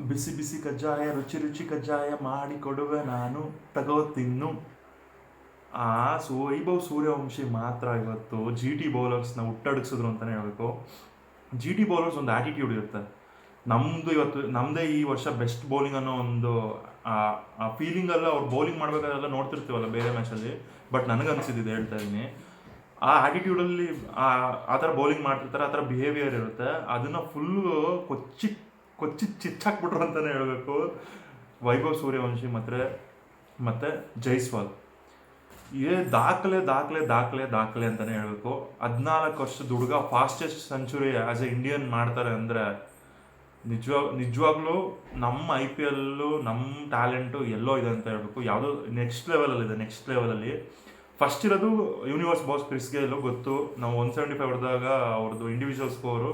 ಬಿಸಿ ಬಿಸಿ ಕಜ್ಜಾಯ, ರುಚಿ ರುಚಿ ಕಜ್ಜಾಯ ಮಾಡಿ ಕೊಡುವೆ ನಾನು. ತಗೋ ತಿನ್ನು. ಆ ಸು, ವೈಭವ್ ಸೂರ್ಯವಂಶಿ ಮಾತ್ರ ಇವತ್ತು ಜಿ ಟಿ ಬೌಲರ್ಸ್ನ ಹುಟ್ಟಡಗಿಸಿದ್ರು ಅಂತಲೇ ಹೇಳಬೇಕು. ಜಿ ಟಿ ಬೌಲರ್ಸ್ ಒಂದು ಆ್ಯಟಿಟ್ಯೂಡ್ ಇರುತ್ತೆ. ನಮ್ಮದು ಇವತ್ತು ನಮ್ಮದೇ ಈ ವರ್ಷ ಬೆಸ್ಟ್ ಬೌಲಿಂಗ್ ಅನ್ನೋ ಒಂದು, ಆ- ಫೀಲಿಂಗಲ್ಲ ಅವ್ರು ಬೌಲಿಂಗ್ ಮಾಡಬೇಕಾದ್ರೆಲ್ಲ ನೋಡ್ತಿರ್ತೀವಲ್ಲ ಬೇರೆ ಮ್ಯಾಚಲ್ಲಿ ಬಟ್ ನನಗನ್ಸಿದ್ದಿದೆ ಹೇಳ್ತಾ ಇದ್ದೀನಿ ಆ ಆ್ಯಟಿಟ್ಯೂಡಲ್ಲಿ ಆ ಥರ ಬೌಲಿಂಗ್ ಮಾಡ್ತಿರ್ತಾರೆ, ಆ ಥರ ಬಿಹೇವಿಯರ್ ಇರುತ್ತೆ. ಅದನ್ನು ಫುಲ್ಲು ಕೊಚ್ಚಿ ಕೊಚ್ಚಿ ಚಿಚ್ಚಾಕ್ಬಿಟ್ರು ಅಂತಲೇ ಹೇಳಬೇಕು. ವೈಭವ್ ಸೂರ್ಯವಂಶಿ ಮತ್ತು ಮತ್ತು ಜೈಸ್ವಾಲ್. ಇದೇ ದಾಖಲೆ ದಾಖಲೆ ದಾಖಲೆ ದಾಖಲೆ ಅಂತಲೇ ಹೇಳಬೇಕು. ಹದಿನಾಲ್ಕು ವರ್ಷದ ಹುಡುಗ fastest century as a Indian ಮಾಡ್ತಾರೆ ಅಂದರೆ ನಿಜವಾಗ ನಿಜವಾಗ್ಲೂ ನಮ್ಮ ಐ ಪಿ ಎಲ್ಲು ನಮ್ಮ ಟ್ಯಾಲೆಂಟು ಎಲ್ಲೋ ಇದೆ ಅಂತ ಹೇಳ್ಬೇಕು. ಯಾವುದೋ ನೆಕ್ಸ್ಟ್ ಲೆವೆಲಲ್ಲಿ ಇದೆ ನೆಕ್ಸ್ಟ್ ಲೆವೆಲಲ್ಲಿ ಫಸ್ಟ್ ಇರೋದು ಯೂನಿವರ್ಸ್ ಬಾಸ್ ಕ್ರಿಸ್ಗೆ ಎಲ್ಲೋ ಗೊತ್ತು. ನಾವು ಒನ್ ಸೆವೆಂಟಿ ಫೈವ್ ಹೊಡೆದಾಗ ಅವ್ರದ್ದು individual score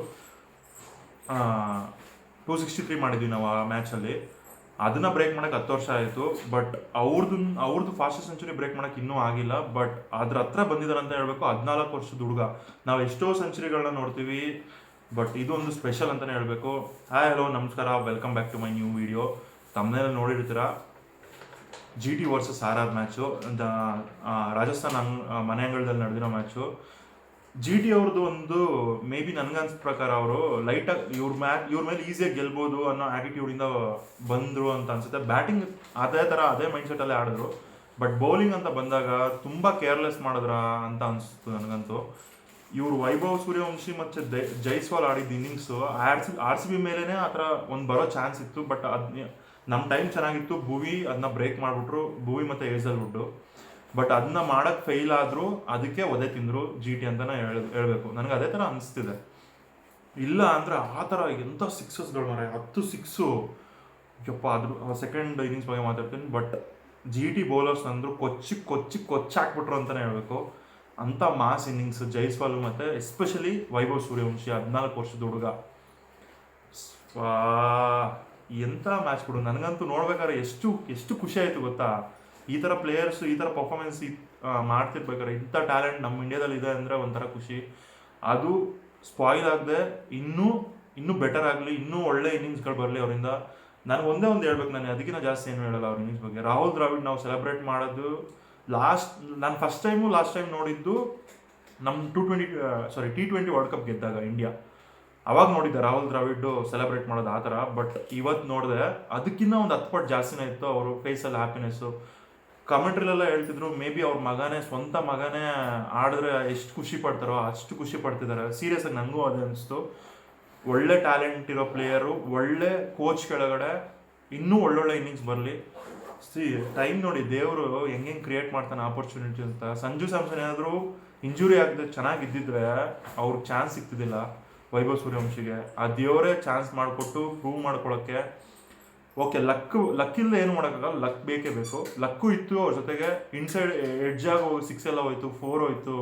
two sixty three ಮಾಡಿದ್ವಿ ನಾವು ಆ ಮ್ಯಾಚಲ್ಲಿ ಅದನ್ನ ಬ್ರೇಕ್ ಮಾಡಕ್ಕೆ ಹತ್ತು ವರ್ಷ ಆಯಿತು ಬಟ್ ಅವ್ರದ್ದು ಅವ್ರದ್ದು ಫಾಸ್ಟೆಸ್ಟ್ ಸೆಂಚುರಿ ಬ್ರೇಕ್ ಮಾಡಕ್ಕೆ ಇನ್ನೂ ಆಗಿಲ್ಲ ಬಟ್ ಅದ್ರ ಹತ್ರ ಬಂದಿದ್ದಾರೆ ಅಂತ ಹೇಳಬೇಕು, ಹದಿನಾಲ್ಕು ವರ್ಷದ ಹುಡುಗ. ನಾವು ಎಷ್ಟೋ ಸೆಂಚುರಿಗಳನ್ನ ನೋಡ್ತೀವಿ ಬಟ್ ಇದು ಒಂದು ಸ್ಪೆಷಲ್ ಅಂತಲೇ ಹೇಳಬೇಕು. ಹಾಯ್ ಹಲೋ ನಮಸ್ಕಾರ welcome back to my new video ತಮ್ಮನೆಲ್ಲ ನೋಡಿರ್ತೀರ? G T versus R R match Rajasthan ಅಂಗ್ ಮನೆ ಅಂಗಳದಲ್ಲಿ ನಡೆದಿರೋ ಮ್ಯಾಚು ಜಿ ಟಿ ಅವ್ರದ್ದು ಒಂದು ಮೇ ಬಿ ನನ್ಗನ್ಸ್ ಪ್ರಕಾರ ಅವರು ಲೈಟಾಗಿ ಇವ್ರ ಮ್ಯಾಚ್ ಇವ್ರ ಮೇಲೆ ಈಸಿಯಾಗಿ ಗೆಲ್ಬೋದು ಅನ್ನೋ ಆ್ಯಟಿಟ್ಯೂಡಿಂದ ಬಂದರು ಅಂತ ಅನ್ಸುತ್ತೆ. ಬ್ಯಾಟಿಂಗ್ ಅದೇ ಥರ ಅದೇ ಮೈಂಡ್ಸೆಟ್ಟಲ್ಲೇ ಆಡಿದ್ರು. ಬಟ್ ಬೌಲಿಂಗ್ ಅಂತ ಬಂದಾಗ ತುಂಬ ಕೇರ್ಲೆಸ್ ಮಾಡಿದ್ರ ಅಂತ ಅನಿಸ್ತು ನನಗಂತೂ. ಇವ್ರು ವೈಭವ್ ಸೂರ್ಯವಂಶಿ ಮತ್ತು ಜೈಸ್ವಾಲ್ ಆಡಿದ innings R C R C B ಮೇಲೇ ಆ ಥರ ಒಂದು ಬರೋ ಚಾನ್ಸ್ ಇತ್ತು ಬಟ್ ಅದು ನಮ್ಮ ಟೈಮ್ ಚೆನ್ನಾಗಿತ್ತು. ಭೂವಿ ಅದನ್ನ ಬ್ರೇಕ್ ಮಾಡಿಬಿಟ್ರು. ಭುವಿ ಮತ್ತು ಏಸಲ್ವುಡ್ಡು ಬಟ್ ಅದನ್ನ ಮಾಡಕ್ಕೆ ಫೇಲ್ ಆದರೂ ಅದಕ್ಕೆ ಒದೆ ತಿಂದರು ಜಿ ಟಿ ಅಂತಲೇ ಹೇಳ್, ಹೇಳಬೇಕು. ನನಗೆ ಅದೇ ಥರ ಅನಿಸ್ತಿದೆ. ಇಲ್ಲ ಅಂದರೆ ಆ ಥರ ಎಂಥ ಸಿಕ್ಸಸ್ಗಳು ಮಾರ ಹತ್ತು ಸಿಕ್ಸು ಯಪ್ಪ ಅದ್ರ ಸೆಕೆಂಡ್ ಇನ್ನಿಂಗ್ಸ್ ಬಗ್ಗೆ ಮಾತಾಡ್ತೀನಿ. ಬಟ್ ಜಿ ಟಿ ಬೌಲರ್ಸ್ ಅಂದ್ರು ಕೊಚ್ಚಿ ಕೊಚ್ಚಿ ಕೊಚ್ಚಾಕ್ಬಿಟ್ರು ಅಂತಲೇ ಹೇಳಬೇಕು. ಅಂಥ ಮಾಸ್ ಇನ್ನಿಂಗ್ಸ್ ಜೈಸ್ವಾಲ್ ಮತ್ತು ಎಸ್ಪೆಷಲಿ ವೈಭವ್ ಸೂರ್ಯವಂಶಿ ಹದಿನಾಲ್ಕು ವರ್ಷದ ಹುಡುಗ. ಎಂಥ ಮ್ಯಾಚ್ ಕೊಡು ನನಗಂತೂ ನೋಡ್ಬೇಕಾದ್ರೆ ಎಷ್ಟು ಎಷ್ಟು ಖುಷಿ ಆಯಿತು ಗೊತ್ತಾ? ಈ ಥರ ಪ್ಲೇಯರ್ಸ್ ಈ ಥರ ಪರ್ಫಾರ್ಮೆನ್ಸ್ ಮಾಡ್ತಿರ್ಬೇಕಾದ್ರೆ ಇಂಥ ಟ್ಯಾಲೆಂಟ್ ನಮ್ಮ ಇಂಡಿಯಾದಲ್ಲಿ ಇದೆ ಅಂದರೆ ಒಂಥರ ಖುಷಿ. ಅದು ಸ್ಪಾಯ್ಲ್ ಆಗದೆ ಇನ್ನೂ ಇನ್ನೂ ಬೆಟರ್ ಆಗಲಿ, ಇನ್ನೂ ಒಳ್ಳೆ ಇನ್ನಿಂಗ್ಸ್ಗಳು ಬರಲಿ ಅವರಿಂದ. ನಾನು ಒಂದೇ ಒಂದು ಹೇಳ್ಬೇಕು ನಾನು, ಅದಕ್ಕಿಂತ ಜಾಸ್ತಿ ಏನು ಹೇಳಲ್ಲ ಅವ್ರ ಇನ್ನಿಂಗ್ಸ್ ಬಗ್ಗೆ. ರಾಹುಲ್ ದ್ರಾವಿಡ್ ನಾವು ಸೆಲೆಬ್ರೇಟ್ ಮಾಡೋದು ಲಾಸ್ಟ್ ನಾನು ಫಸ್ಟ್ ಟೈಮು ಲಾಸ್ಟ್ ಟೈಮ್ ನೋಡಿದ್ದು ನಮ್ಮ two twenty sorry T twenty world cup ಗೆದ್ದಾಗ ಇಂಡಿಯಾ ಅವಾಗ ನೋಡಿದ್ದೆ ರಾಹುಲ್ ದ್ರಾವಿಡ್ ಸೆಲೆಬ್ರೇಟ್ ಮಾಡೋದು ಆ ಥರ ಬಟ್ ಇವತ್ತು ನೋಡಿದೆ ಅದಕ್ಕಿಂತ ಒಂದು ಹತ್ತು ಪಟ್ಟು ಜಾಸ್ತಿನೇ ಇತ್ತು ಅವರು ಫೇಸಲ್ಲಿ ಹ್ಯಾಪಿನೆಸ್ಸು ಕಮೆಂಟ್ರಿಲೆಲ್ಲ ಹೇಳ್ತಿದ್ರು ಮೇ ಬಿ ಅವ್ರ ಮಗನೇ, ಸ್ವಂತ ಮಗನೇ ಆಡಿದ್ರೆ ಎಷ್ಟು ಖುಷಿ ಪಡ್ತಾರೋ, ಅಷ್ಟು ಖುಷಿ ಪಡ್ತಿದ್ದಾರೆ ಸೀರಿಯಸ್ ಆಗಿ ನನಗೂ ಅದೇ ಅನಿಸ್ತು. ಒಳ್ಳೆ ಟ್ಯಾಲೆಂಟ್ ಇರೋ ಪ್ಲೇಯರು ಒಳ್ಳೆ ಕೋಚ್ ಕೆಳಗಡೆ ಇನ್ನೂ ಒಳ್ಳೊಳ್ಳೆ ಇನ್ನಿಂಗ್ಸ್ ಬರಲಿ. ಸಿ ಟೈಮ್ ನೋಡಿ, ದೇವರು ಹೆಂಗೆ ಕ್ರಿಯೇಟ್ ಮಾಡ್ತಾನೆ ಆಪರ್ಚುನಿಟಿ ಅಂತ. ಸಂಜು ಸ್ಯಾಮ್ಸನ್ ಏನಾದರೂ ಇಂಜುರಿ ಆಗದೆ ಚೆನ್ನಾಗಿದ್ದಿದ್ರೆ ಅವ್ರಿಗೆ ಚಾನ್ಸ್ ಸಿಗ್ತಿದ್ದಿಲ್ಲ ವೈಭವ್ ಸೂರ್ಯವಂಶಿಗೆ. ಆ ದೇವರೇ ಚಾನ್ಸ್ ಮಾಡಿಕೊಟ್ಟು ಪ್ರೂವ್ ಮಾಡ್ಕೊಳ್ಳೋಕ್ಕೆ ಓಕೆ ಲಕ್ ಲಕ್ ಇಲ್ಲ ಏನು ಮಾಡೋಕ್ಕಾಗಲ್ಲ. ಲಕ್ ಬೇಕೇ ಬೇಕು. ಲಕ್ಕು ಇತ್ತು ಅವ್ರ ಜೊತೆಗೆ. ಇನ್ಸೈಡ್ ಎಡ್ಜ್ ಆಗೋ ಸಿಕ್ಸ್ ಎಲ್ಲ ಹೋಯ್ತು ಫೋರ್ ಹೋಯ್ತು.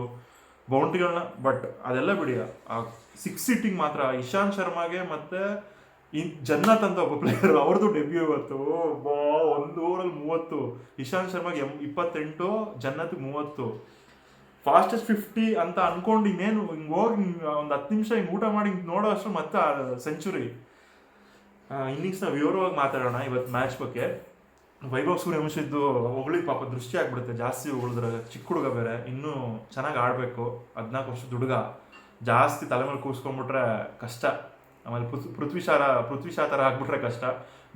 ಬೌಂಡ್ರಿಗಳನ್ನ ಬಟ್ ಅದೆಲ್ಲ ಬಿಡಿ. ಆ ಸಿಕ್ಸ್ ಸಿಟ್ಟಿಂಗ್ ಮಾತ್ರ. ಇಶಾಂತ್ ಶರ್ಮಾಗೆ ಮತ್ತೆ ಇನ್ ಜನ್ನತ್ ಅಂತ ಒಬ್ಬ ಪ್ಲೇಯರ್ ಅವ್ರದ್ದು ಡೆಬ್ಯೂ ಇವತ್ತು. ಬಾ, ಒಂದು ಓವರಲ್ಲಿ ಮೂವತ್ತು. ಇಶಾಂತ್ ಶರ್ಮಾಗೆ ಎಂ ಇಪ್ಪತ್ತೆಂಟು, ಜನ್ನತ್ ಮೂವತ್ತು. ಫಾಸ್ಟೆಸ್ಟ್ ಫಿಫ್ಟಿ ಅಂತ ಅನ್ಕೊಂಡು ಇನ್ನೇನು ಹಿಂಗೆ ಹೋಗಿ ಒಂದು ಹತ್ತು ನಿಮಿಷ ಹಿಂಗೆ ಊಟ ಮಾಡಿ ಹಿಂಗೆ ನೋಡೋ ಅಷ್ಟು ಮತ್ತೆ ಸೆಂಚುರಿ ಇನ್ನಿಂಗ್ಸ್ನ ವಿವರವಾಗಿ ಮಾತಾಡೋಣ ಇವತ್ತು ಮ್ಯಾಚ್ ಬಗ್ಗೆ. ವೈಭವ್ ಸೂರ್ಯವಂಶದ್ದು ಹೊಗಳಿ ಪಾಪ ದೃಷ್ಟಿ ಆಗ್ಬಿಡುತ್ತೆ. ಜಾಸ್ತಿ ಹೊಗಳಿದ್ರೆ ಚಿಕ್ಕ ಹುಡುಗ ಬೇರೆ, ಇನ್ನೂ ಚೆನ್ನಾಗಿ ಆಡಬೇಕು. ಹದಿನಾಲ್ಕು ವರ್ಷದ ಹುಡುಗ. ಜಾಸ್ತಿ ತಲೆ ಮೇಲೆ ಕಷ್ಟ. ಆಮೇಲೆ ಪೃಥ್- ಪೃಥ್ವಿ ಶಾರ ಪೃಥ್ವಿ ಶಾ ಥರ ಆಗ್ಬಿಟ್ರೆ ಕಷ್ಟ.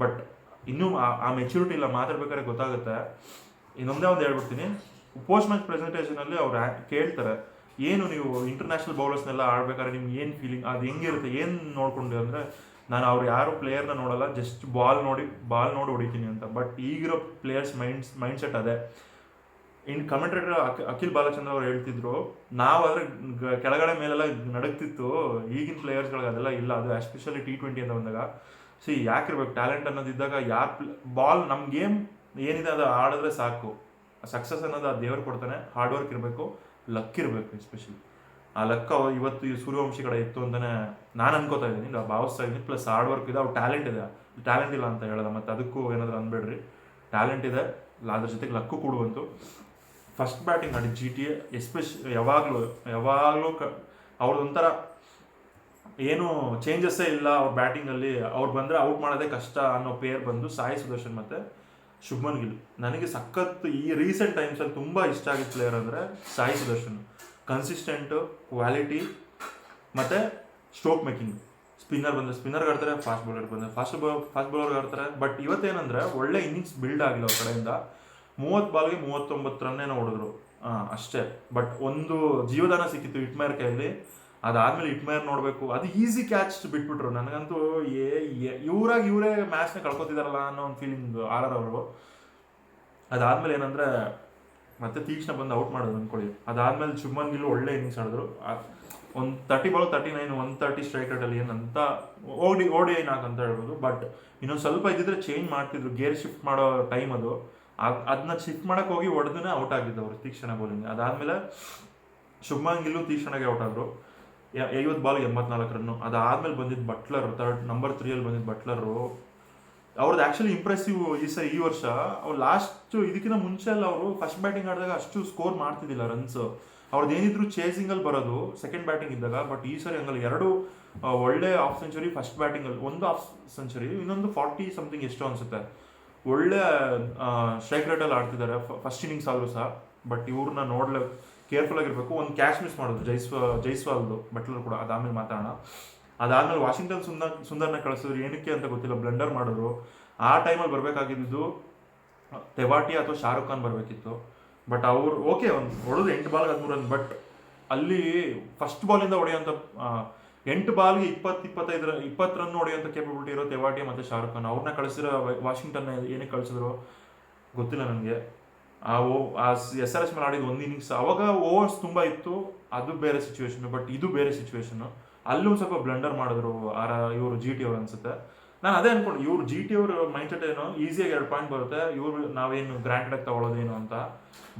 ಬಟ್ ಇನ್ನೂ ಆ- ಮೆಚುರಿಟಿ ಇಲ್ಲ, ಮಾತಾಡ್ಬೇಕಾದ್ರೆ ಗೊತ್ತಾಗುತ್ತೆ. ಇನ್ನೊಂದೇ ಒಂದು ಹೇಳ್ಬಿಡ್ತೀನಿ. ಪೋಸ್ಟ್ ಮ್ಯಾಚ್ ಪ್ರೆಸೆಂಟೇಷನಲ್ಲಿ ಅವ್ರು ಕೇಳ್ತಾರೆ, ಏನು ನೀವು ಇಂಟರ್ನ್ಯಾಷನಲ್ ಬೌಲರ್ಸ್ನೆಲ್ಲ ಆಡ್ಬೇಕಾದ್ರೆ ನಿಮ್ಗೆ ಏನು ಫೀಲಿಂಗ್ ಅದು ಹೆಂಗಿರುತ್ತೆ? ಏನು ನೋಡ್ಕೊಂಡು ಅಂದರೆ ನಾನು ಅವ್ರು ಯಾರು ಪ್ಲೇಯರ್ನ ನೋಡಲ್ಲ ಜಸ್ಟ್ ಬಾಲ್ ನೋಡಿ ಬಾಲ್ ನೋಡಿ ಹೊಡಿತೀನಿ ಅಂತ. ಬಟ್ ಈಗಿರೋ ಪ್ಲೇಯರ್ಸ್ ಮೈಂಡ್ಸ್ ಮೈಂಡ್ ಸೆಟ್ ಅದೇ. ಇನ್ ಕಮೆಂಟ್ರೇಟರ್ ಅಖಿಲ್ ಬಾಲಚಂದ್ರ ಅವ್ರು ಹೇಳ್ತಿದ್ರು, ನಾವು ಅದ್ರ ಕೆಳಗಡೆ ಮೇಲೆಲ್ಲ ನಡಗ್ತಿತ್ತು, ಈಗಿನ ಪ್ಲೇಯರ್ಸ್ಗಳಿಗೆ ಅದೆಲ್ಲ ಇಲ್ಲ. ಅದು ಎಸ್ಪೆಷಲಿ ಟಿ ಟ್ವೆಂಟಿ ಅಂತ ಬಂದಾಗ. ಸಿ ಯಾಕಿರ್ಬೇಕು? ಟ್ಯಾಲೆಂಟ್ ಅನ್ನೋದಿದ್ದಾಗ ಯಾರು ಬಾಲ್ ನಮ್ಮ ಗೇಮ್ ಏನಿದೆ ಅದು ಆಡಿದ್ರೆ ಸಾಕು. ಸಕ್ಸಸ್ ಅನ್ನೋದು ಆ ದೇವರು ಕೊಡ್ತಾನೆ. ಹಾರ್ಡ್ ವರ್ಕ್ ಇರಬೇಕು. ಲಕ್ ಇರಬೇಕು ಎಸ್ಪೆಷಲಿ ಆ ಲೆಕ್ಕ ಇವತ್ತು ಈ ಸೂರ್ಯವಂಶಿ ಕಡೆ ಇತ್ತು ಅಂತಲೇ ನಾನು ಅನ್ಕೋತಾ ಇದ್ದೀನಿ. ಇಲ್ಲ, ಭಾವಿಸ್ತಾ ಇದ್ದೀನಿ. ಪ್ಲಸ್ ಹಾರ್ಡ್ ವರ್ಕ್ ಇದೆ. ಅವ್ರು ಟ್ಯಾಲೆಂಟ್ ಇದೆ. ಟ್ಯಾಲೆಂಟ್ ಇಲ್ಲ ಅಂತ ಹೇಳೋದ ಮತ್ತು ಅದಕ್ಕೂ ಏನಾದರೂ ಅನ್ಬೇಡ್ರಿ. ಟ್ಯಾಲೆಂಟ್ ಇದೆ. ಅದ್ರ ಜೊತೆಗೆ ಲಕ್ಕು ಕೊಡುವಂತು. ಫಸ್ಟ್ ಬ್ಯಾಟಿಂಗ್ ಆಡಿ ಜಿ ಟಿ ಎಸ್ಪೆಷ್ ಯಾವಾಗಲೂ ಯಾವಾಗಲೂ ಕ ಅವ್ರದ್ದೊಂಥರ ಏನು ಚೇಂಜಸ್ಸೇ ಇಲ್ಲ ಅವ್ರ ಬ್ಯಾಟಿಂಗಲ್ಲಿ ಅವ್ರು ಬಂದರೆ ಔಟ್ ಮಾಡೋದೇ ಕಷ್ಟ ಅನ್ನೋ ಪೇರ್ ಬಂದು ಸಾಯಿ ಸುದರ್ಶನ್ ಮತ್ತು ಶುಭ್ಮನ್ ಗಿಲ್. ನನಗೆ ಸಖತ್ ಈ ರೀಸೆಂಟ್ ಟೈಮ್ಸಲ್ಲಿ ತುಂಬ ಇಷ್ಟ ಆಗಿದ್ದ ಪ್ಲೇಯರ್ ಅಂದರೆ ಸಾಯಿ ಸುದರ್ಶನ್. ಕನ್ಸಿಸ್ಟೆಂಟು ಕ್ವಾಲಿಟಿ ಮತ್ತು ಸ್ಟ್ರೋಕ್ ಮೇಕಿಂಗ್ ಸ್ಪಿನ್ನರ್ ಬಂದರೆ ಸ್ಪಿನ್ನರ್ಗೆ ಆಡ್ತಾರೆ ಫಾಸ್ಟ್ ಬೌಲರ್ ಬಂದರೆ ಫಾಸ್ಟ್ ಬೌ ಫಾಸ್ಟ್ ಬೌಲರ್ಗೆ ಆಡ್ತಾರೆ. ಬಟ್ ಇವತ್ತೇನಂದರೆ ಒಳ್ಳೆ ಇನ್ನಿಂಗ್ಸ್ ಬಿಲ್ಡ್ ಆಗಿಲ್ಲ ಅವ್ರ ಕಡೆಯಿಂದ. ಮೂವತ್ತು ಬಾಲ್ಗೆ ಮೂವತ್ತೊಂಬತ್ತು ರನ್ನೇನೋ ಹೊಡೆದ್ರು. ಅಷ್ಟೇ. ಬಟ್ ಒಂದು ಜೀವದಾನ ಸಿಕ್ಕಿತ್ತು ಇಟ್ಮೇರ್ ಕೈಯಲ್ಲಿ. ಅದಾದ್ಮೇಲೆ ಇಟ್ಮೇರ್ ನೋಡಬೇಕು. ಅದು ಈಸಿ ಕ್ಯಾಚ್ ಬಿಟ್ಬಿಟ್ರು. ನನಗಂತೂ ಏ- ಇವ್ರಾಗ ಇವರೇ ಮ್ಯಾಚ್ನ ಕಳ್ಕೊತಿದಾರಲ್ಲ ಅನ್ನೋ ಒಂದು ಫೀಲಿಂಗ್ ಆರ್ ಆರ್ ಅವರು. ಅದಾದ್ಮೇಲೆ ಏನಂದ್ರೆ ಮತ್ತೆ ತೀಕ್ಷ್ಣ ಬಂದು ಔಟ್ ಮಾಡೋದು ಅನ್ಕೊಳ್ಳಿ ಅದಾದ್ಮೇಲೆ ಶುಭ್ಮನ್ ಗಿಲ್ ಒಳ್ಳೆ ಇನ್ನಿಂಗ್ಸ್ ಆಡಿದ್ರು. ಒಂದು thirty ball thirty nine one thirty strike ರೇಟಲ್ಲಿ ಏನಂತ ಓಡಿ ಓಡಿ ನಾಕ್ ಅಂತ ಹೇಳ್ಬೋದು. ಬಟ್ ಇನ್ನೊಂದು ಸ್ವಲ್ಪ ಇದ್ದಿದ್ರೆ ಚೇಂಜ್ ಮಾಡ್ತಿದ್ರು. ಗೇರ್ ಶಿಫ್ಟ್ ಮಾಡೋ ಟೈಮ್ ಅದು. ಅದನ್ನ ಶಿಫ್ಟ್ ಮಾಡಕ್ ಹೋಗಿ ಹೊಡೆದೇ ಔಟ್ ಅವರು ತೀಕ್ಷಣ ಬೌಲಿಂಗ್ ಅದಾದ್ಮೇಲೆ ಶುಭ್ಮನ್ ಗಿಲ್ಲು ತೀಕ್ಷ್ಣಗೆ ಔಟ್ ಆದ್ರು. ಐವತ್ತು ಬಾಲ್ ಎಂಬತ್ನಾಲ್ಕು ರನ್ನು. ಅದಾದ್ಮೇಲೆ ಬಂದಿದ್ದು ಬಟ್ಲರ್ ತರ್ಡ್ ನಂಬರ್ ತ್ರೀಯಲ್ಲಿ ಬಂದಿದ್ದು ಬಟ್ಲರು ಅವ್ರದ್ದು ಆ್ಯಕ್ಚುಲಿ ಇಂಪ್ರೆಸಿವ್ ಈ ಸರಿ ಈ ವರ್ಷ. ಅವ್ರು ಲಾಸ್ಟ್ ಇದಕ್ಕಿಂತ ಮುಂಚೆ ಎಲ್ಲ ಅವರು ಫಸ್ಟ್ ಬ್ಯಾಟಿಂಗ್ ಆಡಿದಾಗ ಅಷ್ಟು ಸ್ಕೋರ್ ಮಾಡ್ತಿದ್ದಿಲ್ಲ ರನ್ಸ್ ಅವ್ರದ್ದು ಏನಿದ್ರು ಚೇಸಿಂಗಲ್ಲಿ ಬರೋದು ಸೆಕೆಂಡ್ ಬ್ಯಾಟಿಂಗ್ ಇದ್ದಾಗ. ಬಟ್ ಈ ಸರಿ ಹಂಗಲ್ಲ. ಎರಡು ಒಳ್ಳೆ ಆಫ್ ಸೆಂಚುರಿ ಫಸ್ಟ್ ಬ್ಯಾಟಿಂಗಲ್ಲಿ ಒಂದು ಆಫ್ ಸೆಂಚುರಿ ಇನ್ನೊಂದು ಫಾರ್ಟಿ ಸಮಥಿಂಗ್ ಎಷ್ಟು ಅನಿಸುತ್ತೆ. ಒಳ್ಳೆ ಸ್ಟ್ರೈಕ್ ರೇಟಲ್ಲಿ ಆಡ್ತಿದ್ದಾರೆ. ಫಸ್ಟ್ ಇನ್ನಿಂಗ್ಸ್ ಆದರೂ ಸಹ. ಬಟ್ ಇವ್ರನ್ನ ನೋಡ್ಲೆ ಕೇರ್ಫುಲ್ ಆಗಿರಬೇಕು. ಒಂದು ಕ್ಯಾಚ್ ಮಿಸ್ ಮಾಡೋದು, ಜೈಸ್ವಾ, ಜೈಸ್ವಾಲ್ದು, ಬಟ್ಲರ್ ಕೂಡ ಅದಾದ್ಮೇಲೆ ಮಾತಾಡೋಣ. ಅದಾದ್ಮೇಲೆ ವಾಷಿಂಗ್ಟನ್ ಸುಂದರ್, ಸುಂದರ್ನ ಕಳಿಸಿದ್ರು. ಏನಕ್ಕೆ ಅಂತ ಗೊತ್ತಿಲ್ಲ. ಬ್ಲಂಡರ್ ಮಾಡಿದ್ರು. ಆ ಟೈಮಲ್ಲಿ ಬರಬೇಕಾಗಿದ್ದು ತೆವಾಟಿ ಅಥವಾ ಶಾರುಖ್ ಖಾನ್ ಬರಬೇಕಿತ್ತು. ಬಟ್ ಅವ್ರು ಓಕೆ ಒಂದು ಹೊಡೆದು ಎಂಟು ಬಾಲ್ಗೆ ಹದಿಮೂರು ರನ್ ಬಟ್ ಅಲ್ಲಿ ಫಸ್ಟ್ ಬಾಲಿಂದ ಹೊಡೆಯುವಂಥ ಎಂಟು ಬಾಲ್ಗೆ ಇಪ್ಪತ್ತು ಇಪ್ಪತ್ತೈದು ರನ್ ಇಪ್ಪತ್ತು ರನ್ ಹೊಡೆಯುವಂಥ ಕೇಪಬಿಲಿಟಿ ಇರೋ ತೆವಾಟಿ ಮತ್ತು ಶಾರುಖ್ ಖಾನ್. ಅವ್ರನ್ನ ಕಳಿಸಿರೋ ವಾಷಿಂಗ್ಟನ್ ಏನಕ್ಕೆ ಕಳಿಸಿದ್ರು ಗೊತ್ತಿಲ್ಲ ನನಗೆ ಆ ಓ, ಆ ಎಸ್ ಆರ್ ಎಸ್ ಮೇಲೆ ಆಡಿದ ಒಂದು ಇನ್ನಿಂಗ್ಸ್ ಅವಾಗ ಓವರ್ಸ್ ತುಂಬ ಇತ್ತು. ಅದು ಬೇರೆ ಸಿಚುವೇಶನ್ ಬಟ್ ಇದು ಬೇರೆ ಸಿಚುವೇಶನ್ ಅಲ್ಲೂ ಸ್ವಲ್ಪ ಬ್ಲಂಡರ್ ಮಾಡಿದ್ರು ಆರ ಇವರು ಜಿ ಟಿ ಅವ್ರು ಅನ್ಸುತ್ತೆ. ನಾನು ಅದೇ ಅನ್ಕೊಂಡು, ಇವ್ರು ಜಿ ಟಿ ಅವ್ರ ಮೈಂಡ್ ಸೆಟ್ ಏನು ಈಸಿಯಾಗಿ ಎರಡು ಪಾಯಿಂಟ್ ಬರುತ್ತೆ, ಇವ್ರು ನಾವೇನು ಗ್ರಾಂಟೆಡ್ ಆಗಿ ತಗೊಳ್ಳೋದೇನು ಅಂತ.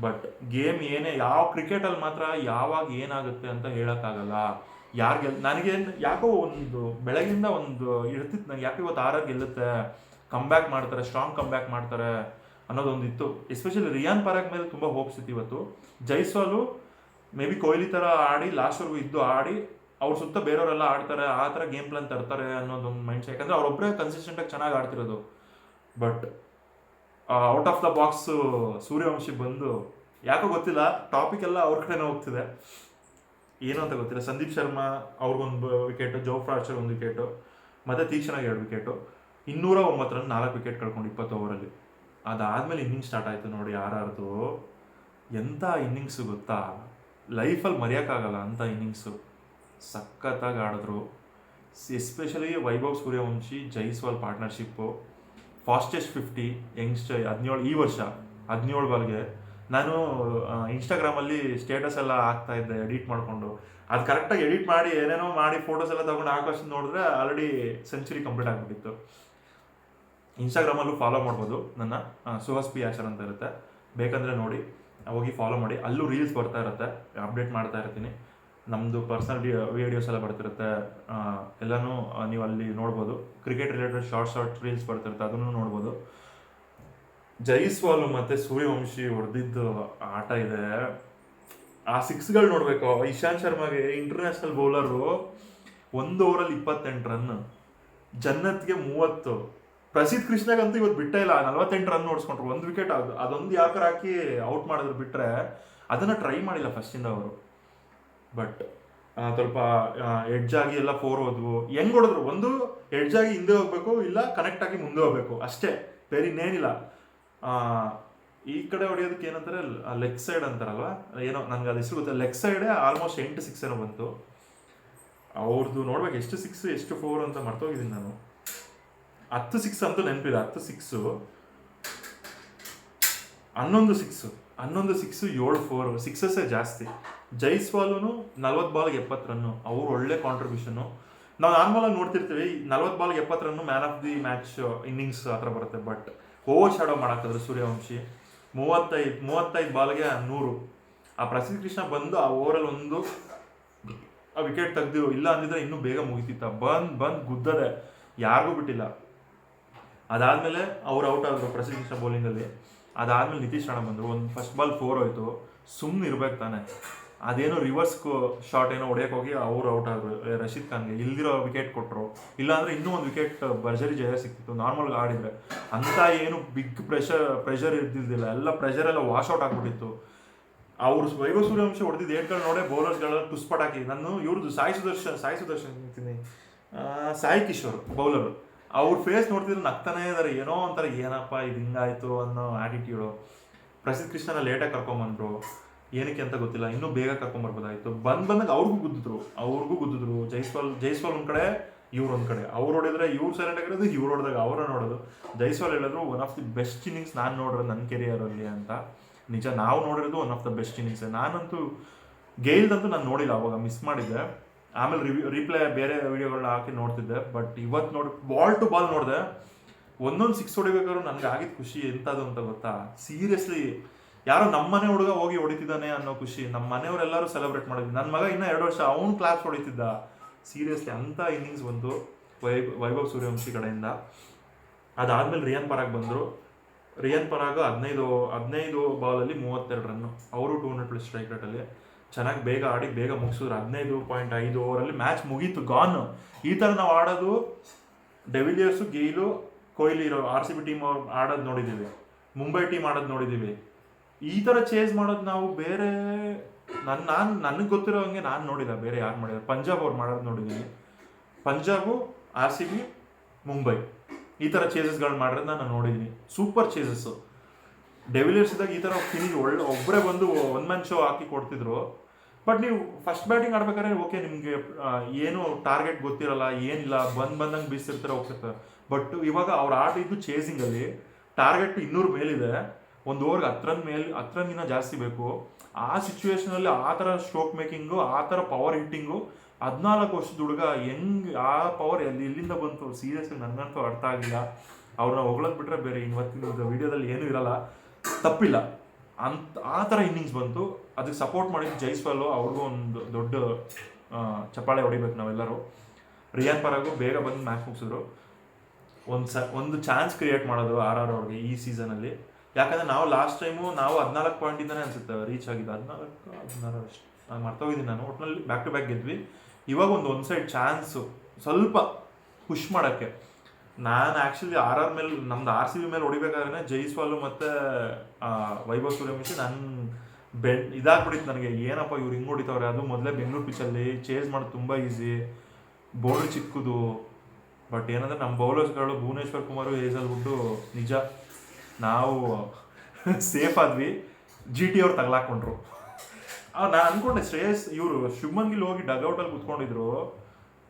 ಬಟ್ ಗೇಮ್ ಏನೇ, ಯಾವ ಕ್ರಿಕೆಟಲ್ಲಿ ಮಾತ್ರ ಯಾವಾಗ ಏನಾಗುತ್ತೆ ಅಂತ ಹೇಳೋಕ್ಕಾಗಲ್ಲ. ಯಾರು ಗೆಲ್ ನನಗೆ ಯಾಕೋ ಒಂದು ಬೆಳಗಿಂದ ಒಂದು ಇರ್ತಿತ್ತು ನನಗೆ ಯಾಕೆ ಇವತ್ತು ಆರಾಗ ಗೆಲ್ಲುತ್ತೆ ಕಮ್ಬ್ಯಾಕ್ ಮಾಡ್ತಾರೆ ಸ್ಟ್ರಾಂಗ್ ಕಮ್ಬ್ಯಾಕ್ ಮಾಡ್ತಾರೆ ಅನ್ನೋದೊಂದು ಇತ್ತು ಎಸ್ಪೆಷಲಿ ರಿಯಾನ್ ಪರಾಗ್ ಮೇಲೆ ತುಂಬ ಹೋಪ್ಸ್ ಇತ್ತು ಇವತ್ತು. ಜೈಸ್ವಾಲು ಮೇ ಬಿ ಕೊಹ್ಲಿ ಥರ ಆಡಿ ಲಾಸ್ಟ್ವರೆಗೂ ಇದ್ದು ಆಡಿ ಅವ್ರ ಸುತ್ತ ಬೇರೆಯವರೆಲ್ಲ ಆಡ್ತಾರೆ, ಆ ಥರ ಗೇಮ್ ಪ್ಲಾನ್ ತರ್ತಾರೆ ಅನ್ನೋದೊಂದು ಮೈಂಡ್ ಸೆಟ್ ಯಾಕಂದ್ರೆ ಅವರೊಬ್ಬರೇ ಕನ್ಸಿಸ್ಟೆಂಟಾಗಿ ಚೆನ್ನಾಗಿ ಆಡ್ತಿರೋದು. But out of the box Suryavanshi ಬಂದು, ಯಾಕೋ ಗೊತ್ತಿಲ್ಲ ಟಾಪಿಕ್ ಎಲ್ಲ ಅವ್ರ ಕಡೆನೇ ಹೋಗ್ತಿದೆ. ಏನು ಅಂತ ಗೊತ್ತಿಲ್ಲ. ಸಂದೀಪ್ ಶರ್ಮಾ ಅವ್ರಿಗೊಂದು ವಿಕೆಟು ಜೋಫ್ರಾ ಆರ್ಚರ್ ಒಂದು ವಿಕೆಟು ಮತ್ತೆ ತೀಕ್ಷಣಾಗಿ ಎರಡು ವಿಕೆಟು ಇನ್ನೂರ ಒಂಬತ್ತು ರನ್ ನಾಲ್ಕು ವಿಕೆಟ್ ಕಳ್ಕೊಂಡು ಇಪ್ಪತ್ತು ಓವರಲ್ಲಿ ಅದಾದ್ಮೇಲೆ ಇನ್ನಿಂಗ್ ಸ್ಟಾರ್ಟ್ ಆಯಿತು ನೋಡಿ ಯಾರ್ಯಾರ್ದು ಎಂಥ ಇನ್ನಿಂಗ್ಸು ಗೊತ್ತಾ? ಲೈಫಲ್ಲಿ ಮರೆಯೋಕ್ಕಾಗಲ್ಲ ಅಂಥ ಇನ್ನಿಂಗ್ಸು ಸಖತ್ತಾಗಿ ಆಡಿದ್ರು. Especially Vaibhav Suryavanshi Jaiswal partnership fastest fifty youngster ಹದಿನೇಳು, ಈ ವರ್ಷ ಹದಿನೇಳು ಬಾಲ್ಗೆ ನಾನು ಇನ್ಸ್ಟಾಗ್ರಾಮಲ್ಲಿ ಸ್ಟೇಟಸ್ ಎಲ್ಲ ಹಾಕ್ತಾ ಇದ್ದೆ ಎಡಿಟ್ ಮಾಡಿಕೊಂಡು. ಅದು ಕರೆಕ್ಟಾಗಿ ಎಡಿಟ್ ಮಾಡಿ, ಏನೇನೋ ಮಾಡಿ ಫೋಟೋಸ್ ಎಲ್ಲ ತಗೊಂಡು ಹಾಕೋಷ್ಟು ನೋಡಿದ್ರೆ ಆಲ್ರೆಡಿ ಸೆಂಚುರಿ ಕಂಪ್ಲೀಟ್ ಆಗಿಬಿಟ್ಟಿತ್ತು. ಇನ್ಸ್ಟಾಗ್ರಾಮಲ್ಲೂ ಫಾಲೋ ಮಾಡ್ಬೋದು ನನ್ನ ಸುಹಾಸ್ ಪಿ ಆಚಾರ್ ಅಂತ ಇರುತ್ತೆ. ಬೇಕಂದರೆ ನೋಡಿ, ಹೋಗಿ ಫಾಲೋ ಮಾಡಿ. ಅಲ್ಲೂ ರೀಲ್ಸ್ ಬರ್ತಾ ಇರುತ್ತೆ ಅಪ್ಡೇಟ್ ಮಾಡ್ತಾ ಇರ್ತೀನಿ. ನಮ್ಮದು ಪರ್ಸನಲ್ ವಿಡಿಯೋಸ್ ಎಲ್ಲ ಬರ್ತಿರುತ್ತೆ. ಎಲ್ಲನೂ ನೀವು ಅಲ್ಲಿ ನೋಡ್ಬೋದು. Cricket related short short reels ಬರ್ತಿರುತ್ತೆ. ಅದನ್ನು ನೋಡ್ಬೋದು. ಜೈಸ್ವಾಲು ಮತ್ತು ಸೂರ್ಯವಂಶಿ ಹೊಡೆದಿದ್ದು ಆಟ ಇದೆ. ಆ ಸಿಕ್ಸ್ಗಳು ನೋಡಬೇಕು. ಇಶಾಂತ್ ಶರ್ಮಾಗೆ ಇಂಟರ್ನ್ಯಾಷನಲ್ ಬೌಲರು ಒಂದು ಓವರಲ್ಲಿ ಇಪ್ಪತ್ತೆಂಟು ರನ್ ಜನ್ನತ್ಗೆ ಮೂವತ್ತು. ಪ್ರಸಿದ್ಧ ಕೃಷ್ಣಗಂತೂ ಇವತ್ತು ಬಿಟ್ಟೇ ಇಲ್ಲ. ನಲವತ್ತೆಂಟು ರನ್ ನೋಡಿಸ್ಕೊಂಡ್ರು ಒಂದು ವಿಕೆಟ್ ಅದು, ಅದೊಂದು ಯಾಕರ್ ಹಾಕಿ ಔಟ್ ಮಾಡಿದ್ರು ಬಿಟ್ಟರೆ ಅದನ್ನು ಟ್ರೈ ಮಾಡಿಲ್ಲ ಫಸ್ಟಿಂದ ಅವರು. ಬಟ್ ಸ್ವಲ್ಪ ಎಡ್ಜ್ ಆಗಿ ಎಲ್ಲ ಫೋರ್ ಹೋದ್ವು. ಹೆಂಗ್ ಹೊಡೆದ್ರು? ಒಂದು ಎಡ್ಜ್ ಆಗಿ ಹಿಂದೆ ಹೋಗ್ಬೇಕು, ಇಲ್ಲ ಕನೆಕ್ಟ್ ಆಗಿ ಮುಂದೆ ಹೋಗ್ಬೇಕು? ಅಷ್ಟೇ. ಬೇರೆ ಇನ್ನೇನಿಲ್ಲ ಈ ಕಡೆ ಹೊಡೆಯೋದಕ್ಕೆ ಏನಂತಾರೆ? ಲೆಗ್ ಸೈಡ್ ಅಂತಾರಲ್ವ? ಏನೋ, ನನಗೆ ಅದು ಹೆಸರು ಗೊತ್ತಿಲ್ಲ. ಲೆಗ್ ಸೈಡೇ ಆಲ್ಮೋಸ್ಟ್ ಎಂಟು ಸಿಕ್ಸ್ ಏನೋ ಬಂತು. ಅವ್ರದ್ದು ನೋಡ್ಬೇಕು, ಎಷ್ಟು ಸಿಕ್ಸ್ ಎಷ್ಟು ಫೋರ್ ಅಂತ ಮರ್ತೋಗಿದ್ದೀನಿ ನಾನು. ಹತ್ತು ಸಿಕ್ಸ್ ಅಂತೂ ನೆನಪಿದೆ ಹತ್ತು ಸಿಕ್ಸು ಹನ್ನೊಂದು ಸಿಕ್ಸ್ ಹನ್ನೊಂದು ಸಿಕ್ಸ್ ಏಳು ಫೋರ್ ಸಿಕ್ಸಸ್ಸೇ ಜಾಸ್ತಿ. ಜೈಸ್ವಾಲು ನಲ್ವತ್ತು ಬಾಲ್ಗೆ ಎಪ್ಪತ್ತು ರನ್ನು. ಅವ್ರು ಒಳ್ಳೆ ಕಾಂಟ್ರಿಬ್ಯೂಷನು ನಾವು ನಾರ್ಮಲಾಗಿ ನೋಡ್ತಿರ್ತೀವಿ, ನಲ್ವತ್ತು ಬಾಲ್ಗೆ ಎಪ್ಪತ್ತು run man of the match innings ಆ ಥರ ಬರುತ್ತೆ ಬಟ್ ಓವರ್ ಶಾಡೋ ಮಾಡಾಕಿದ್ರು ಸೂರ್ಯವಂಶಿ. ಮೂವತ್ತೈದು ಮೂವತ್ತೈದು ಬಾಲ್ಗೆ ನೂರು. ಆ ಪ್ರಸಿದ್ಧ ಕೃಷ್ಣ ಬಂದು ಆ ಓವರಲ್ಲಿ ಒಂದು ಆ ವಿಕೆಟ್ ತೆಗ್ದಿರು. ಇಲ್ಲ ಅಂದಿದ್ರೆ ಇನ್ನೂ ಬೇಗ ಮುಗಿತಿತ್ತ. ಬಂದ್ ಬಂದ್ ಗುದ್ದದೆ. ಯಾರಿಗೂ ಬಿಟ್ಟಿಲ್ಲ. ಅದಾದಮೇಲೆ ಅವ್ರು ಔಟ್ ಆದರು ಪ್ರಸಿದ್ಧ ಕೃಷ್ಣ ಬೌಲಿಂಗಲ್ಲಿ ಅದಾದ್ಮೇಲೆ ನಿತೀಶ್ ರಾಣ ಬಂದರು. ಒಂದು ಫಸ್ಟ್ ಬಾಲ್ ಫೋರ್ ಹೋಯ್ತು. ಸುಮ್ಮನೆ ಇರ್ಬೇಕು ತಾನೆ. ಅದೇನೋ ರಿವರ್ಸ್ ಶಾಟ್ ಏನೋ ಹೊಡೆಯಕ್ಕೆ ಹೋಗಿ ಅವ್ರು ಔಟ್ ಆದ್ರು. ರಶೀದ್ ಖಾನ್ಗೆ ಇಲ್ದಿರೋ ವಿಕೆಟ್ ಕೊಟ್ಟರು ಇಲ್ಲಾಂದ್ರೆ ಇನ್ನೂ ಒಂದು ವಿಕೆಟ್ ಭರ್ಜರಿ ಜಯ ಸಿಕ್ತಿತ್ತು ನಾರ್ಮಲ್ ಆಡಿದ್ರೆ. ಅಂತ ಏನು ಬಿಗ್ ಪ್ರೆಷರ್ ಪ್ರೆಷರ್ ಇದ್ದಿಲ್ಲ ಎಲ್ಲ ಪ್ರೆಷರ್ ಎಲ್ಲ ವಾಶ್ ಔಟ್ ಆಗ್ಬಿಟ್ಟಿತ್ತು. ಅವ್ರು ವೈಭವ ಸೂರ್ಯವಂಶ ಹೊಡೆದಿದ್ದು ಏಟ್ಗಳು ನೋಡೇ ಬೌಲರ್ಸ್ಗಳ ಟುಸ್ಪಟ್ ಹಾಕಿ ನಾನು ಇವ್ರದ್ದು ಸಾಯಿ ಸುದರ್ಶನ್ ಸಾಯಿ ಸುದರ್ಶನ್ ಸಾಯಿ ಕಿಶೋರ್ ಬೌಲರ್ ಅವ್ರ ಫೇಸ್ ನೋಡ್ತಿದ್ರೆ ನಗ್ತಾನೆ ಇದಾರೆ. ಏನೋ ಒಂಥರ ಏನಪ್ಪ ಇದು ಹಿಂಗಾಯ್ತು ಅನ್ನೋ ಆಟಿಟ್ಯೂಡು ಪ್ರಸಿದ್ಧ ಕೃಷ್ಣನ ಲೇಟಾಗಿ ಕರ್ಕೊಂಬಂದ್ರು. ಏನಕ್ಕೆ ಅಂತ ಗೊತ್ತಿಲ್ಲ. ಇನ್ನೂ ಬೇಗ ಕರ್ಕೊಂಬರ್ಬೋದಾಯ್ತು. ಬಂದ್ ಬಂದಾಗ ಅವ್ರಿಗೂ ಗುದ್ದಿದ್ರು. ಅವ್ರಿಗೂ ಗುದ್ದಿದ್ರು. ಜೈಸ್ವಾಲ್ ಜೈಸ್ವಾಲ್ ಒಂದ್ ಕಡೆ, ಇವ್ರು ಒಂದ್ ಕಡೆ. ಅವ್ರು ಹೊಡಿದ್ರೆ ಇವ್ರು ಸೈಲೆಂಟ್ ಆಗಿರೋದು ಇವ್ರು ಹೊಡೆದಾಗ ಅವ್ರ ನೋಡೋದು. ಜೈಸ್ವಾಲ್ ಹೇಳಿದ್ರು one of the best innings ನಾನು ನೋಡಿರೋದು ನನ್ನ ಕೆರಿಯರಲ್ಲಿ ಅಂತ. ನಿಜ, ನಾವು ನೋಡಿರೋದು one of the best innings ನಾನಂತೂ, ಗೇಲ್ದಂತೂ ನಾನು ನೋಡಿಲ್ಲ, ಅವಾಗ ಮಿಸ್ ಮಾಡಿದ್ದೆ. ಆಮೇಲೆ ರಿವ್ಯೂ ರಿಪ್ಲೈ ಬೇರೆ ವಿಡಿಯೋಗಳನ್ನ ಹಾಕಿ ನೋಡ್ತಿದ್ದೆ ಬಟ್ ಇವತ್ತು ನೋಡಿ ಬಾಲ್ ಟು ಬಾಲ್ ನೋಡಿದೆ, ಒಂದೊಂದು ಸಿಕ್ಸ್ ಹೊಡಿಬೇಕಾದ್ರು ನನಗೆ ಆಗಿದ್ದು ಖುಷಿ ಎಂಥದ್ದು ಅಂತ ಗೊತ್ತಾ? ಸೀರಿಯಸ್ಲಿ ಯಾರೋ ನಮ್ಮನೆ ಹುಡುಗ ಹೋಗಿ ಹೊಡಿತಿದ್ದಾನೆ ಅನ್ನೋ ಖುಷಿ. ನಮ್ಮ ಮನೆಯವರೆಲ್ಲರೂ ಸೆಲೆಬ್ರೇಟ್ ಮಾಡಿದ್ವಿ. ನನ್ನ ಮಗ ಇನ್ನೂ ಎರಡು ವರ್ಷ, ಅವ್ನು ಕ್ಲಾಸ್ ಹೊಡಿತಿದ್ದ. ಸೀರಿಯಸ್ಲಿ ಅಂಥ ಇನ್ನಿಂಗ್ಸ್ ಬಂತು ವೈ, ವೈಭವ್ ಸೂರ್ಯವಂಶಿ ಕಡೆಯಿಂದ. ಅದಾದ್ಮೇಲೆ ರಿಯನ್ ಪರಾಗ್ ಬಂದರು. ರಿಯನ್ ಪರಾಗ್ ಹದಿನೈದು ಹದಿನೈದು ಬಾಲಲ್ಲಿ ಮೂವತ್ತೆರಡು ರನ್ನು ಅವರು ಟೂ ಹಂಡ್ರೆಡ್ ಪ್ಲಸ್ ಸ್ಟ್ರೈಕ್ ರೇಟಲ್ಲಿ ಚೆನ್ನಾಗಿ ಬೇಗ ಆಡಿ ಬೇಗ ಮುಗಿಸಿದ್ರು. ಹದಿನೈದು ಪಾಯಿಂಟ್ ಐದು ಓವರಲ್ಲಿ ಮ್ಯಾಚ್ ಮುಗೀತು ಗಾನ್ ಈ ಥರ ನಾವು ಆಡೋದು ಡೆವಿಲಿಯರ್ಸು ಗೇಲು ಕೊಹ್ಲಿ ಇರೋ ಆರ್ ಸಿ ಬಿ ಟೀಮ್ ಅವ್ರು ಆಡೋದು ನೋಡಿದ್ದೀವಿ ಮುಂಬೈ ಟೀಮ್ ಆಡೋದು ನೋಡಿದ್ದೀವಿ ಈ ಥರ ಚೇಸ್ ಮಾಡೋದು ನಾವು ಬೇರೆ ನನ್ನ ನಾನು, ನನಗೆ ಗೊತ್ತಿರೋ ಹಂಗೆ ನಾನು ನೋಡಿಲ್ಲ, ಬೇರೆ ಯಾರು ಮಾಡಿದ್ದಾರೆ ಪಂಜಾಬ್ ಅವ್ರು ಮಾಡೋದು ನೋಡಿದ್ದೀನಿ Punjab R C B Mumbai ಈ ಥರ ಚೇಸಸ್ಗಳು ಮಾಡಿರೋದು ನಾನು ನೋಡಿದ್ದೀನಿ ಸೂಪರ್ ಚೇಸಸ್ಸು ಡೆವಿಲಿಯರ್ಸ್ ಇದ್ದಾಗ ಈ ಥರ ಫಿನಿಶ್ ಒಳ್ಳೆ ಒಬ್ಬರೇ ಬಂದು ಒನ್ ಮ್ಯಾನ್ ಶೋ ಹಾಕಿ ಕೊಡ್ತಿದ್ರು. ಬಟ್ ನೀವು ಫಸ್ಟ್ ಬ್ಯಾಟಿಂಗ್ ಆಡ್ಬೇಕಾದ್ರೆ ಓಕೆ ನಿಮಗೆ ಏನು ಟಾರ್ಗೆಟ್ ಗೊತ್ತಿರಲ್ಲ, ಏನಿಲ್ಲ, ಬಂದ್ ಬಂದಂಗೆ ಬೀಸಿರ್ತಾರೆ, ಹೋಗ್ತಿರ್ತಾರೆ. ಬಟ್ ಇವಾಗ ಅವ್ರು ಆಡಿದ್ದು ಚೇಸಿಂಗಲ್ಲಿ ಟಾರ್ಗೆಟ್ ಇನ್ನೂರು ಮೇಲಿದೆ. ಒಂದು ಓವರ್ಗೆ ಹತ್ರನ ಮೇಲೆ ಹತ್ರನಿಂದ ಜಾಸ್ತಿ ಬೇಕು. ಆ ಸಿಚುವೇಶನಲ್ಲಿ ಆ ಥರ ಸ್ಟ್ರೋಕ್ ಮೇಕಿಂಗು ಆ ಥರ ಪವರ್ ಹಿಟ್ಟಿಂಗು ಹದಿನಾಲ್ಕು ವರ್ಷದ ಹುಡುಗ ಹೆಂಗ್ ಆ ಪವರ್ ಎಲ್ಲಿ, ಇಲ್ಲಿಂದ ಬಂತು ಸೀರಿಯಸ್ಲಿ ನನಗಂತೂ ಅರ್ಥ ಆಗಿಲ್ಲ. ಅವ್ರನ್ನ ಹೊಗಳೋದು ಬಿಟ್ರೆ ಬೇರೆ ಇವತ್ತಿನ ವಿಡಿಯೋದಲ್ಲಿ ಏನೂ ಇರಲ್ಲ. ತಪ್ಪಿಲ್ಲ. ಅಂತ, ಆ ಥರ ಇನ್ನಿಂಗ್ಸ್ ಬಂತು. ಅದಕ್ಕೆ ಸಪೋರ್ಟ್ ಮಾಡಿದ್ದು ಜೈಸ್ವಾಲು, ಅವ್ರಿಗೂ ಒಂದು ದೊಡ್ಡ ಚಪ್ಪಾಳೆ ಹೊಡಿಬೇಕು ನಾವೆಲ್ಲರೂ. ರಿಯಾನ್ ಪರಾಗೂ ಬೇಗ ಬಂದು ಮ್ಯಾಚ್ ಮುಗಿಸಿದ್ರು. ಒಂದು ಸ, ಒಂದು ಚಾನ್ಸ್ ಕ್ರಿಯೇಟ್ ಮಾಡೋದು ಆರ್ ಆರ್ ಅವ್ರಿಗೆ ಈ ಸೀಸನಲ್ಲಿ ಯಾಕಂದ್ರೆ ನಾವು ಲಾಸ್ಟ್ ಟೈಮು ನಾವು ಹದಿನಾಲ್ಕು ಪಾಯಿಂಟಿಂದನೇ ಅನಿಸುತ್ತೆ ರೀಚ್ ಆಗಿದ್ದು. ಹದಿನಾಲ್ಕು, ಹದಿನಾರು ಅಷ್ಟು. ನಾನು ಮರ್ತೋಗಿದ್ದೀನಿ ನಾನು. ಒಟ್ನಲ್ಲಿ ಬ್ಯಾಕ್ ಟು ಬ್ಯಾಕ್ ಗೆದ್ವಿ. ಇವಾಗ ಒಂದು ಒಂದು ಸೈಡ್ ಚಾನ್ಸು ಸ್ವಲ್ಪ ಪುಷ್ ಮಾಡೋಕ್ಕೆ. ನಾನು ಆ್ಯಕ್ಚುಲಿ ಆರ್ ಆರ್ ಮೇಲೆ, ನಮ್ದು ಆರ್ ಸಿ ಬಿ ಮೇಲೆ ಹೊಡಿಬೇಕಾದ್ರೆ ಜೈಸ್ವಾಲು ಮತ್ತು ವೈಭವ್ ಸೂರ್ಯವಂಶಿ ನನ್ನ ಬೆನ್ ಇದಾಗ್ಬಿಟ್ಟಿತ್ತು ನನಗೆ. ಏನಪ್ಪ ಇವ್ರು ಹಿಂಗೆ ಹೊಡಿತವ್ರೆ? ಅದು ಮೊದಲೇ ಬೆಂಗಳೂರು ಪಿಚ್ಚಲ್ಲಿ ಚೇಸ್ ಮಾಡೋದು ತುಂಬ ಈಸಿ ಬೌಲ್ಡ್ ಚಿಕ್ಕದು. ಬಟ್ ಏನಂದ್ರೆ ನಮ್ಮ ಬೌಲರ್ಸ್ಗಳು ಭುವನೇಶ್ವರ್ ಕುಮಾರ್ ಏಜಲ್ ಬಿಟ್ಟು ನಿಜ. ನಾವು ಸೇಫ್ ಆದ್ವಿ. ಜಿ ಟಿ ಅವ್ರು ತಗಲಾಕೊಂಡ್ರು. ನಾನು ಅನ್ಕೊಂಡೆ, ಶ್ರೇಯಸ್ ಇವರು ಶುಭ್ಮನ್ ಹೋಗಿ ಡಗ್ಔಟಲ್ಲಿ ಕುತ್ಕೊಂಡಿದ್ರು.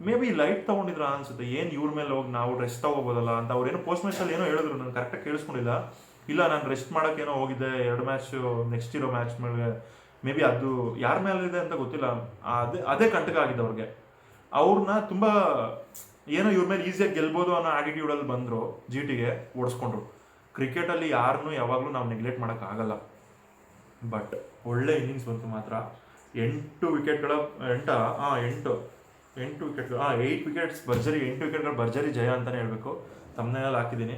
ಮೇ ಬಿ ಲೈಟ್ ತೊಗೊಂಡಿದ್ರು ಅನ್ಸುತ್ತೆ. ಏನು ಇವ್ರ ಮೇಲೆ ಹೋಗಿ ನಾವು ರೆಸ್ಟ್ ತಗೋಬೋದಲ್ಲ ಅಂತ ಅವ್ರೇನೋ ಪೋಸ್ಟ್ ಮ್ಯಾಚಲ್ಲಿ ಏನೋ ಹೇಳಿದ್ರು. ನಾನು ಕರೆಕ್ಟಾಗಿ ಕೇಳಿಸ್ಕೊಂಡಿಲ್ಲ. ಇಲ್ಲ, ನಾನು ರೆಸ್ಟ್ ಮಾಡೋಕ್ಕೇನೋ ಹೋಗಿದ್ದೆ, ಎರಡು ಮ್ಯಾಚ್ ನೆಕ್ಸ್ಟ್ ಇರೋ ಮ್ಯಾಚ್ ಮೇಲೆ ಮೇ ಬಿ ಅದು ಯಾರ ಮೇಲೆ ಇದೆ ಅಂತ ಗೊತ್ತಿಲ್ಲ. ಅದೇ ಅದೇ ಕಂಟಕ ಆಗಿದೆ ಅವ್ರಿಗೆ. ಅವ್ರನ್ನ ತುಂಬ ಏನೋ ಇವ್ರ ಮೇಲೆ ಈಸಿಯಾಗಿ ಗೆಲ್ಬೋದು ಅನ್ನೋ ಆಟಿಟ್ಯೂಡಲ್ಲಿ ಬಂದರು ಜಿ ಟಿಗೆ ಓಡಿಸ್ಕೊಂಡ್ರು. ಕ್ರಿಕೆಟಲ್ಲಿ ಯಾರನ್ನೂ ಯಾವಾಗಲೂ ನಾವು ನೆಗ್ಲೆಕ್ಟ್ ಮಾಡೋಕ್ಕಾಗಲ್ಲ ಬಟ್ ಒಳ್ಳೆ ಇನ್ನಿಂಗ್ಸ್ ಬಂತು ಮಾತ್ರ. ಎಂಟು ವಿಕೆಟ್ಗಳ ಎಂಟ ಹಾಂ ಎಂಟು ಎಂಟು ವಿಕೆಟ್ಗಳು ಹಾಂ ಏಯ್ಟ್ ವಿಕೆಟ್ಸ್ ಭರ್ಜರಿ, ಎಂಟು ವಿಕೆಟ್ಗಳು ಭರ್ಜರಿ ಜಯ ಅಂತಲೇ ಹೇಳಬೇಕು. ತಮ್ಮನೇಲಿ ಹಾಕಿದ್ದೀನಿ.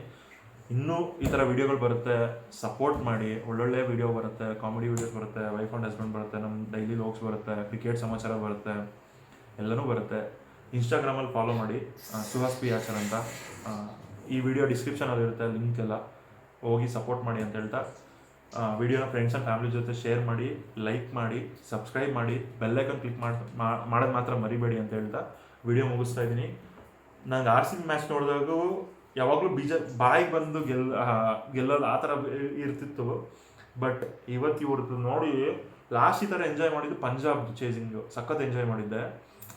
ಇನ್ನೂ ಈ ಥರ ವಿಡಿಯೋಗಳು ಬರುತ್ತೆ ಸಪೋರ್ಟ್ ಮಾಡಿ, ಒಳ್ಳೊಳ್ಳೆ ವಿಡಿಯೋ ಬರುತ್ತೆ ಕಾಮಿಡಿ ವೀಡಿಯೋಸ್ ಬರುತ್ತೆ ವೈಫ್ ಆ್ಯಂಡ್ ಹಸ್ಬೆಂಡ್ ಬರುತ್ತೆ ನಮ್ಮ ಡೈಲಿ ಲೋಕ್ಸ್ ಬರುತ್ತೆ ಕ್ರಿಕೆಟ್ ಸಮಾಚಾರ ಬರುತ್ತೆ, ಎಲ್ಲನೂ ಬರುತ್ತೆ. ಇನ್ಸ್ಟಾಗ್ರಾಮಲ್ಲಿ ಫಾಲೋ ಮಾಡಿ ಸುಹಾಸ್ ಪಿ ಆಚರ್ ಅಂತ. ಈ ವಿಡಿಯೋ ಡಿಸ್ಕ್ರಿಪ್ಷನಲ್ಲಿ ಇರುತ್ತೆ ಲಿಂಕ್ ಎಲ್ಲ. ಹೋಗಿ ಸಪೋರ್ಟ್ ಮಾಡಿ ಅಂತ ಹೇಳ್ತಾ ವಿಡಿಯೋನ ಫ್ರೆಂಡ್ಸ್ ಆ್ಯಂಡ್ ಫ್ಯಾಮಿಲಿ ಜೊತೆ ಶೇರ್ ಮಾಡಿ ಲೈಕ್ ಮಾಡಿ ಸಬ್ಸ್ಕ್ರೈಬ್ ಮಾಡಿ ಬೆಲ್ಲೈಕನ್ ಕ್ಲಿಕ್ ಮಾಡಿ ಮಾಡೋದು ಮಾತ್ರ ಮರಿಬೇಡಿ ಅಂತ ಹೇಳ್ತಾ ವಿಡಿಯೋ ಮುಗಿಸ್ತಾ ಇದ್ದೀನಿ. ನಂಗೆ ಆರ್ ಸಿ ಮ್ಯಾಚ್ ನೋಡಿದಾಗೂ ಯಾವಾಗಲೂ ಬೀಜ, ಬಾಯಿಗೆ ಬಂದು ಗೆಲ್ ಗೆಲ್ಲೋದು ಆ ಥರ ಇರ್ತಿತ್ತು. ಬಟ್ ಇವತ್ತು ಇವ್ರದ್ದು ನೋಡಿ ಲಾಸ್ಟ್ ಈ ಥರ ಎಂಜಾಯ್ ಮಾಡಿದ್ದು ಪಂಜಾಬ್ ಚೇಸಿಂಗ್ ಸಖತ್ ಎಂಜಾಯ್ ಮಾಡಿದ್ದೆ.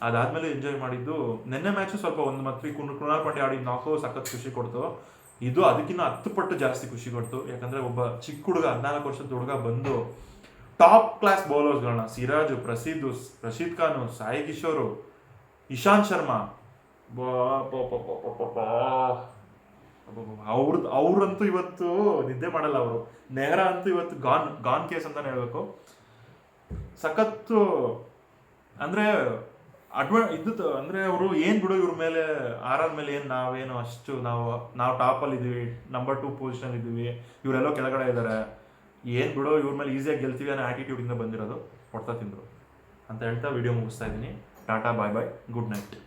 ಅದಾದಮೇಲೆ ಎಂಜಾಯ್ ಮಾಡಿದ್ದು ನಿನ್ನೆ ಮ್ಯಾಚು ಸ್ವಲ್ಪ ಒಂದು ಮತ್ತು ಕುಣ್, ಕೃಣಾಲ್ ಪಾಂಡೆ ಆಡಿದ ನಾಲ್ಕು ಸಖತ್ ಖುಷಿ ಕೊಡ್ತು. ಇದು ಅದಕ್ಕಿಂತ ಹತ್ತು ಪಟ್ಟು ಜಾಸ್ತಿ ಖುಷಿ ಕೊಡ್ತು. ಯಾಕಂದ್ರೆ ಒಬ್ಬ ಚಿಕ್ಕ ಹುಡುಗ ಹದಿನಾಲ್ಕು ವರ್ಷದ ಹುಡುಗ ಬಂದು ಟಾಪ್ ಕ್ಲಾಸ್ ಬೌಲರ್ಸ್ಗಳನ್ನ ಸಿರಾಜು ಪ್ರಸಿದ್ದು ರಶೀದ್ ಖಾನು, ಸಾಯಿ ಕಿಶೋರು, ಇಶಾಂತ್ ಶರ್ಮಾ ಅವ್ರದ್ದು ಅವ್ರಂತೂ ಇವತ್ತು ನಿದ್ದೆ ಮಾಡಲ್ಲ ಅವರು. ನೆಹರಾ ಅಂತೂ ಇವತ್ತು ಗಾನ್ ಗಾನ್ ಕೇಸ್ ಅಂತಾನೆ ಹೇಳಬೇಕು. ಸಖತ್ತು, ಅಂದ್ರೆ, ಅಡ್ವ ಇದ್ದು ಅಂದ್ರೆ ಅವರು ಏನು ಬಿಡು ಇವ್ರ ಮೇಲೆ ಆರ್ ಆರ್ ಮೇಲೆ ಏನು ನಾವೇನು ಅಷ್ಟು ನಾವು ನಾವು ಟಾಪ್ ಅಲ್ಲಿ ಇದೀವಿ ನಂಬರ್ ಟೂ ಪೊಸಿಷನ್ ಇದ್ದೀವಿ ಇವರೆಲ್ಲೋ ಕೆಳಗಡೆ ಇದ್ದಾರೆ ಏನು ಬಿಡು ಇವ್ರ ಮೇಲೆ ಈಸಿಯಾಗಿ ಗೆಲ್ತೀವಿ ಅನ್ನೋ ಆ್ಯಟಿಟ್ಯೂಡಿಂದ ಬಂದಿರೋದು, ಹೊಡ್ತಾ ತಿಂದರು. ಅಂತ ಹೇಳ್ತಾ ವಿಡಿಯೋ ಮುಗಿಸ್ತಾ ಇದ್ದೀನಿ. Tata bye bye good night